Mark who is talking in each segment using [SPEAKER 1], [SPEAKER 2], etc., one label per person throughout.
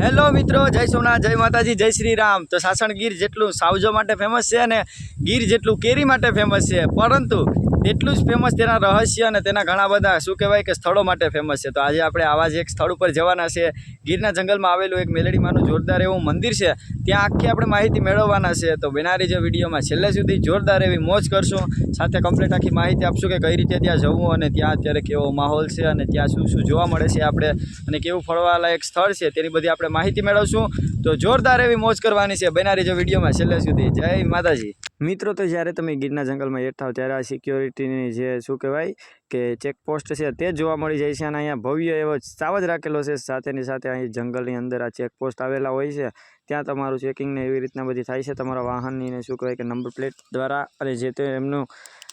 [SPEAKER 1] Hello મિત્રો, જય સોમનાથ, જય માતાજી, જય શ્રી રામ તો સાસણ ગીર જેટલું સાવજો માટે ફેમસ છે અને ગીર જેટલું કેરી માટે ફેમસ છે. પરંતુ તેટલું જ ફેમસ તેના રહસ્ય અને તેના ઘણા બધા શું કહેવાય કે સ્થળો માટે ફેમસ છે. તો આજે આપણે આવા જ એક સ્થળ ઉપર જવાના છે. ગીરના જંગલમાં આવેલું એક મેલડીમાંનું જોરદાર એવું મંદિર છે. ત્યાં આખી આપણે માહિતી મેળવવાના છે. તો બેનારી જે વિડીયોમાં છેલ્લે સુધી જોરદાર એવી મોજ કરશું. સાથે કમ્પ્લીટ આખી માહિતી આપશું કે કઈ રીતે ત્યાં જવું અને ત્યાં અત્યારે કેવો માહોલ છે અને ત્યાં શું શું જોવા મળે છે આપણે અને કેવું ફરવાલાયક સ્થળ છે તેની બધી આપણે માહિતી મેળવશું. તો જોરદાર એવી મોજ કરવાની છે. બેનારી જે વિડીયોમાં છેલ્લે સુધી. જય માતાજી. મિત્રો, તો જ્યારે તમે ગીરના જંગલમાં એડ થાવ ત્યારે આ સિક્યોરિટીની જે શું કહેવાય કે ચેકપોસ્ટ છે તે જોવા મળી જાય છે અને અહીંયા ભવ્ય એવો સાવજ રાખેલો છે. સાથેની સાથે અહીં જંગલની અંદર આ ચેકપોસ્ટ આવેલા હોય છે. ત્યાં તમારું ચેકિંગને એવી રીતના બધી થાય છે. તમારા વાહનની શું કહેવાય કે નંબર પ્લેટ દ્વારા અને જે તે એમનું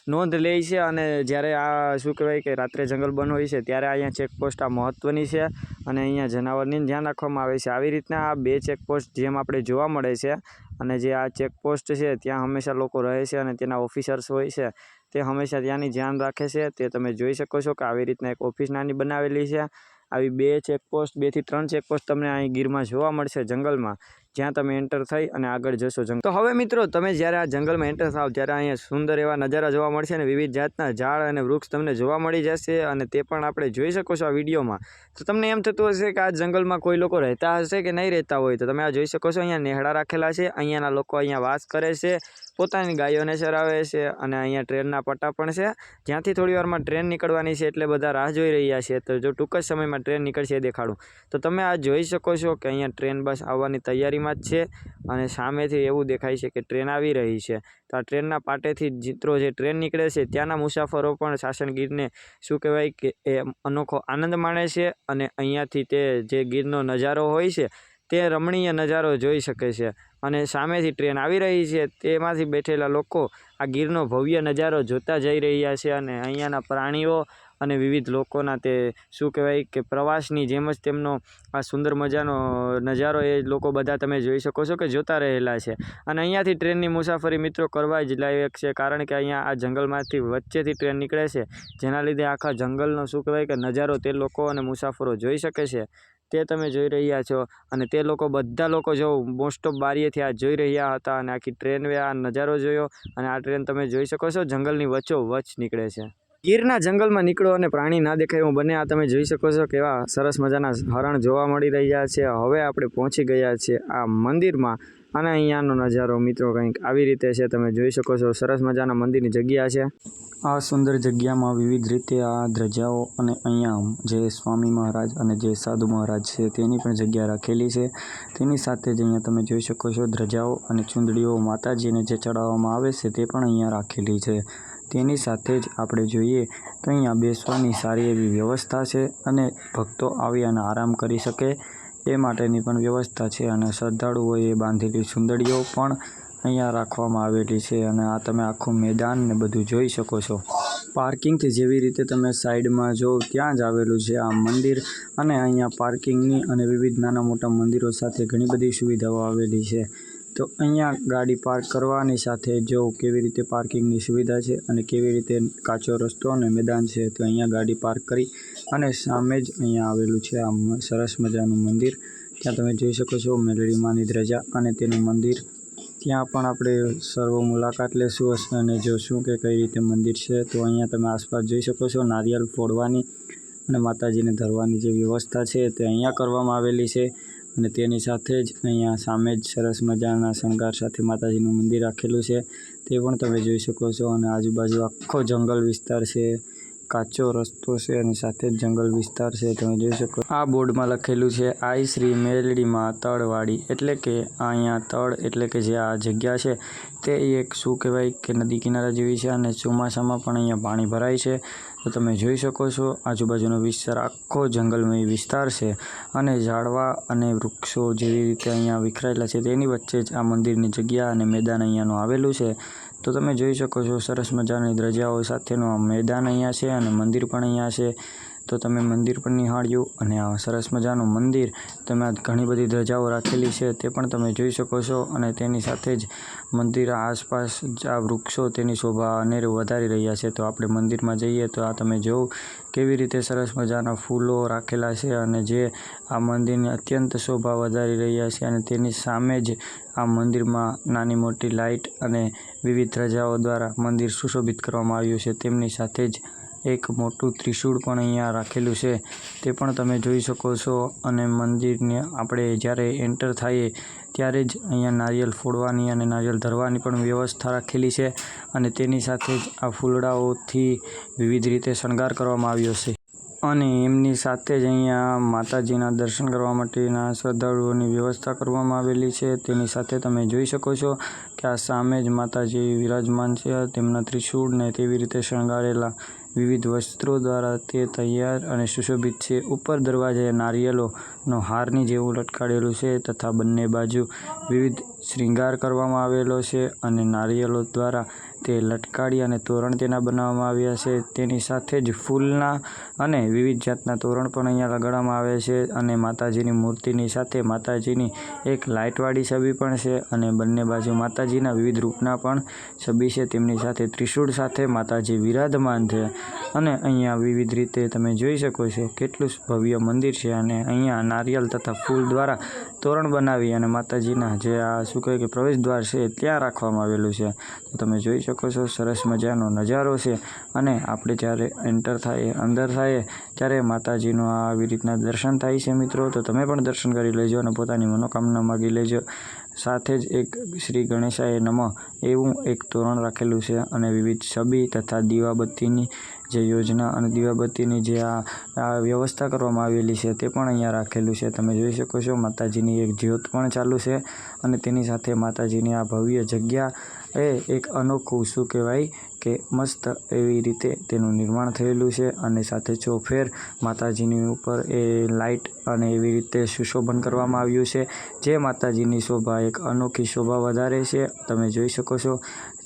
[SPEAKER 1] નોંધ લે છે અને જ્યારે આ શું કહેવાય કે રાત્રે જંગલ બંધ હોય છે, ત્યારે અહીંયા ચેકપોસ્ટ આ મહત્ત્વની છે અને અહીંયા જનાવરની ધ્યાન રાખવામાં આવે છે. આવી રીતના આ બે ચેકપોસ્ટ જેમ આપણે જોવા મળે છે અને જે આ ચેકપોસ્ટ છે, ત્યાં હંમેશા લોકો રહે છે અને તેના ઓફિસર્સ હોય છે, તે હંમેશા ત્યાંની ધ્યાન રાખે છે. તે તમે જોઈ શકો છો કે આવી રીતના એક ઓફિસ નાની બનાવેલી છે. આવી બે ચેકપોસ્ટ બેથી ત્રણ ચેકપોસ્ટ તમને અહીં ગીરમાં જોવા મળશે જંગલમાં. જ્યાં તમે એન્ટર થઈ અને આગળ જશો જંગલ તો હવે મિત્રો, તમે જ્યારે આ જંગલમાં એન્ટર થાવ, ત્યારે અહીંયા સુંદર એવા નજારા જોવા મળશે અને વિવિધ જાતના ઝાડ અને વૃક્ષ તમને જોવા મળી જશે અને તે પણ આપણે જોઈ શકો છો આ વિડીયોમાં. તો તમને એમ થતું હશે કે આ જંગલમાં કોઈ લોકો રહેતા હશે કે નહીં રહેતા હોય, તો તમે આ જોઈ શકો છો, અહીંયા નેહડા રાખેલા છે, અહીંયાના લોકો અહીંયા વાસ કરે છે પોતાની ગાયોને ચરાવે છે અને અહીંયા ટ્રેનના પટ્ટા પણ છે. જ્યાંથી થોડી વારમાં ટ્રેન નીકળવાની છે એટલે બધા રાહ જોઈ રહ્યા છે. તો જો ટૂંક જ સમયમાં ટ્રેન નીકળશે દેખાડું. તો તમે આ જોઈ શકો છો કે અહીંયા ટ્રેન બસ આવવાની તૈયારીમાં જ છે અને સામેથી એવું દેખાય છે કે ટ્રેન આવી રહી છે. તો આ ટ્રેનના પાટેથી ચિત્રો જે ટ્રેન નીકળે છે ત્યાંના મુસાફરો પણ સાસણગીરને શું કહેવાય કે એ અનોખો આનંદ માણે છે અને અહીંયાથી તે જે ગીરનો નજારો હોય છે તે રમણીય નજારો જોઈ શકે છે અને સામેથી ટ્રેન આવી રહી છે. તેમાંથી બેઠેલા લોકો આ ગીરનો ભવ્ય નજારો જોતા જઈ રહ્યા છે અને અહીંયાના પ્રાણીઓ અને વિવિધ લોકોના તે શું કહેવાય કે પ્રવાસની જેમ જ તેમનો આ સુંદર મજાનો નજારો એ લોકો બધા તમે જોઈ શકો છો કે જોતા રહેલા છે. અને અહીંયાથી ટ્રેનની મુસાફરી મિત્રો કરવા જ લાયક છે કારણ કે અહીંયા આ જંગલમાંથી વચ્ચેથી ટ્રેન નીકળે છે. જેના લીધે આખા જંગલનો શું કહેવાય કે નજારો તે લોકો અને મુસાફરો જોઈ શકે છે. તે તમે જોઈ રહ્યા છો અને તે લોકો બધા લોકો જો મોસ્ટ ઓફ બારીએથી આ જોઈ રહ્યા હતા અને આખી ટ્રેન આ નજારો જોયો અને આ ટ્રેન તમે જોઈ શકો છો, જંગલની વચ્ચો વચ્ચ નીકળે છે. ગીરના જંગલમાં નીકળો અને પ્રાણી ના દેખાય એવું બને, આ તમે જોઈ શકો છો કેવા સરસ મજાના હરણ જોવા મળી રહ્યા છે. હવે આપણે પહોંચી ગયા છીએ આ મંદિરમાં અને અહીંયાનો નજારો મિત્રો કંઈક આવી રીતે છે. તમે જોઈ શકો છો, સરસ મજાના મંદિરની જગ્યા છે.
[SPEAKER 2] આ સુંદર જગ્યામાં વિવિધ રીતે આ ધ્રજાઓ અને અહીંયા જે સ્વામી મહારાજ અને જે સાધુ મહારાજ છે તેની પણ જગ્યા રાખેલી છે. તેની સાથે જ અહીંયા તમે જોઈ શકો છો ધ્રજાઓ અને ચૂંદડીઓ માતાજીને જે ચડાવવામાં આવે છે તે પણ અહીંયા રાખેલી છે. તેની સાથે જ આપણે જોઈએ તો અહીંયા બેસવાની સારી એવી વ્યવસ્થા છે અને ભક્તો આવી અને આરામ કરી શકે. એ માટેની પણ વ્યવસ્થા છે અને શ્રદ્ધાળુઓએ બાંધેલી સુંદરીઓ પણ અહીંયા રાખવામાં આવેલી છે અને આ તમે આખું મેદાન ને બધું જોઈ શકો છો. પાર્કિંગથી જેવી રીતે તમે સાઈડમાં જો ત્યાં જ આવેલું છે આ મંદિર અને અહીંયા પાર્કિંગની અને વિવિધ નાના મોટા મંદિરો સાથે ઘણી બધી સુવિધાઓ આવેલી છે. તો અહીંયા ગાડી પાર્ક કરવાની સાથે જો કેવી રીતે પાર્કિંગની સુવિધા છે અને કેવી રીતે કાચો રસ્તો અને મેદાન છે, તો અહીંયા ગાડી પાર્ક કરી અને સામે જ અહીંયા આવેલું છે આ સરસ મજાનું મંદિર. ત્યાં તમે જોઈ શકો છો મેલડી માની ધ્રજા અને તેનું મંદિર. ત્યાં પણ આપણે સર્વ મુલાકાત લેશું અને જોશું કે કઈ રીતે મંદિર છે. તો અહીંયા તમે આસપાસ જોઈ શકો છો નારિયેળ ફોડવાની અને માતાજીને ધરવાની જે વ્યવસ્થા છે તે અહીંયા કરવામાં આવેલી છે. અને તેની સાથે જ અહીંયા સામે જ સરસ મજાના શણગાર સાથે માતાજીનું મંદિર રાખેલું છે. તે પણ તમે જોઈ શકો છો અને આજુબાજુ આખો જંગલ વિસ્તાર છે. કાચો રસ્તો છે અને સાથે જ જંગલ વિસ્તાર છે. તમે જોઈ શકો આ બોર્ડમાં લખેલું છે, આઈ શ્રી મેલડીમાં તળવાડી. એટલે કે અહીંયા તળ એટલે કે જે આ જગ્યા છે, તે એક શું કહેવાય કે નદી કિનારા જેવી છે અને ચોમાસામાં પણ અહીંયા પાણી ભરાય છે. તો તમે જોઈ શકો છો, આજુબાજુનો વિસ્તાર આખો જંગલમય વિસ્તાર છે અને ઝાડવા અને વૃક્ષો જેવી રીતે અહીંયા વિખરાયેલા છે. તેની વચ્ચે જ આ મંદિરની જગ્યા અને મેદાન અહીંયાનું આવેલું છે. તો તમે જોઈ શકો છો સરસ મજાની ધ્રજાઓ સાથેનું આ મેદાન અહીંયા છે અને મંદિર પણ અહીંયા છે. તો તમે મંદિર પણ નિહાળ્યું અને આ સરસ મજાનું મંદિર, તમે ઘણી બધી ધજાઓ રાખેલી છે તે પણ તમે જોઈ શકો છો અને તેની સાથે જ મંદિર આસપાસ જ આ વૃક્ષો તેની શોભા અનેરું વધારી રહ્યા છે. તો આપણે મંદિરમાં જઈએ તો આ તમે જોવું કેવી રીતે સરસ મજાના ફૂલો રાખેલા છે અને જે આ મંદિરની અત્યંત શોભા વધારી રહ્યા છે અને તેની સામે જ આ મંદિરમાં નાની મોટી લાઇટ અને વિવિધ ધજાઓ દ્વારા મંદિર સુશોભિત કરવામાં આવ્યું છે. તેમની સાથે જ એક મોટું ત્રિશૂળ પણ અહીંયા રાખેલું છે. તે પણ તમે જોઈ શકો છો અને મંદિરને આપણે જ્યારે એન્ટર થઈએ ત્યારે જ અહીંયા નારિયેલ ફોડવાની અને નારિયેલ ધરવાની પણ વ્યવસ્થા રાખેલી છે અને તેની સાથે જ આ ફૂલડાઓથી વિવિધ રીતે શણગાર કરવામાં આવ્યો છે. અને એમની સાથે જ અહીંયા માતાજીના દર્શન કરવા માટેના શ્રદ્ધાળુઓની વ્યવસ્થા કરવામાં આવેલી છે. તેની સાથે તમે જોઈ શકો છો કે આ સામે જ માતાજી વિરાજમાન છે. તેમના ત્રિશૂળને તેવી રીતે શણગારેલા વિવિધ વસ્ત્રો દ્વારા તે તૈયાર અને સુશોભિત છે. ઉપર દરવાજે નારિયેલોનો હારની જેવું લટકાડેલું છે તથા બંને બાજુ વિવિધ શ્રૃંગાર કરવામાં આવેલો છે અને નારિયેલો દ્વારા તે લટકાડી અને તોરણ તેના બનાવવામાં આવ્યા છે. તેની સાથે જ ફૂલના અને વિવિધ જાતના તોરણ પણ અહીંયા લગાડવામાં આવે છે અને માતાજીની મૂર્તિની સાથે માતાજીની એક લાઇટવાળી છબી પણ છે અને બંને બાજુ માતાજીના વિવિધ રૂપના પણ છબી છે. તેમની સાથે ત્રિશૂળ સાથે માતાજી વિરાજમાન છે અને અહીંયા વિવિધ રીતે તમે જોઈ શકો છો કેટલું ભવ્ય મંદિર છે અને અહીંયા નારિયેલ તથા ફૂલ દ્વારા તોરણ બનાવી અને માતાજીના જે આ શું કહે કે પ્રવેશ દ્વાર છે ત્યાં રાખવામાં આવેલું છે. તો તમે જોઈ શકો છો. સરસ મજાનો નજારો છે અને આપણે જ્યારે એન્ટર થાય, અંદર થાય, ત્યારે માતાજીનું આવી રીતના દર્શન થાય છે મિત્રો. તો તમે પણ દર્શન કરી લેજો અને પોતાની મનોકામના માગી લેજો. સાથે જ એક શ્રી ગણેશાય નમઃ એવું એક તોરણ રાખેલું છે અને વિવિધ છબી તથા દીવાબત્તીની જે યોજના અને દીવાબત્તીની જે આ વ્યવસ્થા કરવામાં આવેલી છે તે પણ અહીંયા રાખેલું છે. તમે જોઈ શકો છો માતાજીની એક જ્યોત પણ ચાલુ છે અને તેની સાથે માતાજીની આ ભવ્ય જગ્યા એ એક અનોખું શું કહેવાય કે મસ્ત એવી રીતે તેનું નિર્માણ થયેલું છે અને સાથે ચોફેર માતાજીની ઉપર એ લાઇટ અને એવી રીતે સુશોભન કરવામાં આવ્યું છે. જે માતાજીની શોભા એક અનોખી શોભા વધારે છે. તમે જોઈ શકો છો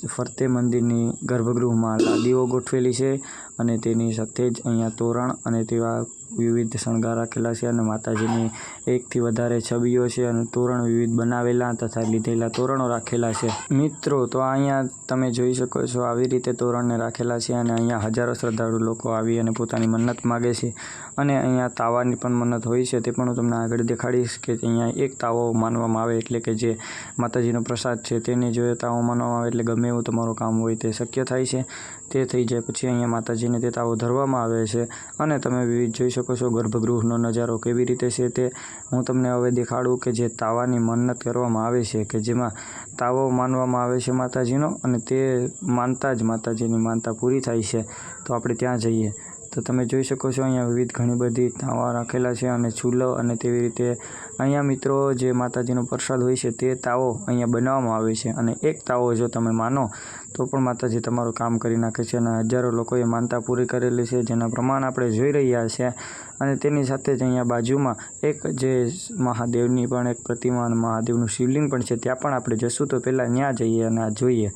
[SPEAKER 2] ફરતે મંદિરની ગર્ભગૃહમાં લાદીઓ ગોઠવેલી છે અને તેની સાથે જ અહીંયા તોરણ અને તેવા વિવિધ શણગાર રાખેલા છે અને માતાજીની એકથી વધારે છબીઓ છે અને તોરણ વિવિધ બનાવેલા તથા લીધેલા તોરણો રાખેલા છે. મિત્રો, તો અહીંયા તમે જોઈ શકો છો આવી રીતે તોરણને રાખેલા છે અને અહીંયા હજારો શ્રદ્ધાળુ લોકો આવી અને પોતાની મન્નત માગે છે અને અહીંયા તાવાની પણ મન્નત હોય છે તે પણ હું તમને આગળ દેખાડીશ કે અહીંયા એક તાવો માનવામાં આવે એટલે કે જે માતાજીનો પ્રસાદ છે તેને જો તાવો માનવામાં આવે એટલે ગમે એવું તમારું કામ હોય તે શક્ય થાય છે. તે થઈ જાય પછી અહીંયા માતાજીને તે તાવો ધરવામાં આવે છે અને તમે વિવિધ જોઈ શકો છો ગર્ભગૃહનો નજારો કેવી રીતે છે તે હું તમને હવે દેખાડું કે જે તાવાની મન્નત કરવામાં આવે છે કે જેમાં તાવો માનવામાં આવે છે માતાજીનો અને તે માનતા જ માતાજીની માનતા પૂરી થાય છે. તો આપણે ત્યાં જઈએ. તો તમે જોઈ શકો છો, અહીંયા વિવિધ ઘણી બધી તાવા રાખેલા છે અને ચૂલો અને તેવી રીતે અહીંયા મિત્રો જે માતાજીનો પ્રસાદ હોય છે તે તાવો અહીંયા બનાવવામાં આવે છે. અને એક તાવો જો તમે માનો, તો પણ માતાજી તમારું કામ કરી નાખે છે અને હજારો લોકોએ માનતા પૂરી કરેલી છે, જેના પ્રમાણ આપણે જોઈ રહ્યા છે. અને તેની સાથે જ અહીંયા બાજુમાં એક જે મહાદેવની પણ એક પ્રતિમા અને મહાદેવનું શિવલિંગ પણ છે, ત્યાં પણ આપણે જશું તો પહેલાં ત્યાં જઈએ અને આ જોઈએ.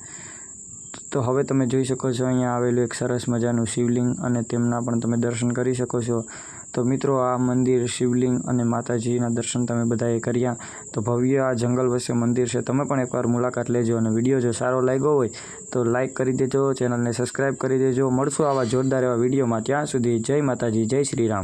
[SPEAKER 2] તો હવે તમે જોઈ શકો છો, અહીંયા આવેલું એક સરસ મજાનું શિવલિંગ અને તેમના પણ તમે દર્શન કરી શકો છો. તો મિત્રો, આ મંદિર શિવલિંગ અને માતાજીના દર્શન તમે બધાએ કર્યા. તો ભવ્ય આ જંગલ વચ્ચે મંદિર છે. તમે પણ એકવાર મુલાકાત લેજો અને વીડિયો જો સારો લાગ્યો હોય, તો લાઇક કરી દેજો, ચેનલને સબસ્ક્રાઈબ કરી દેજો. મળશું આવા જોરદાર એવા વિડીયોમાં. ત્યાં સુધી જય માતાજી, જય શ્રી રામ.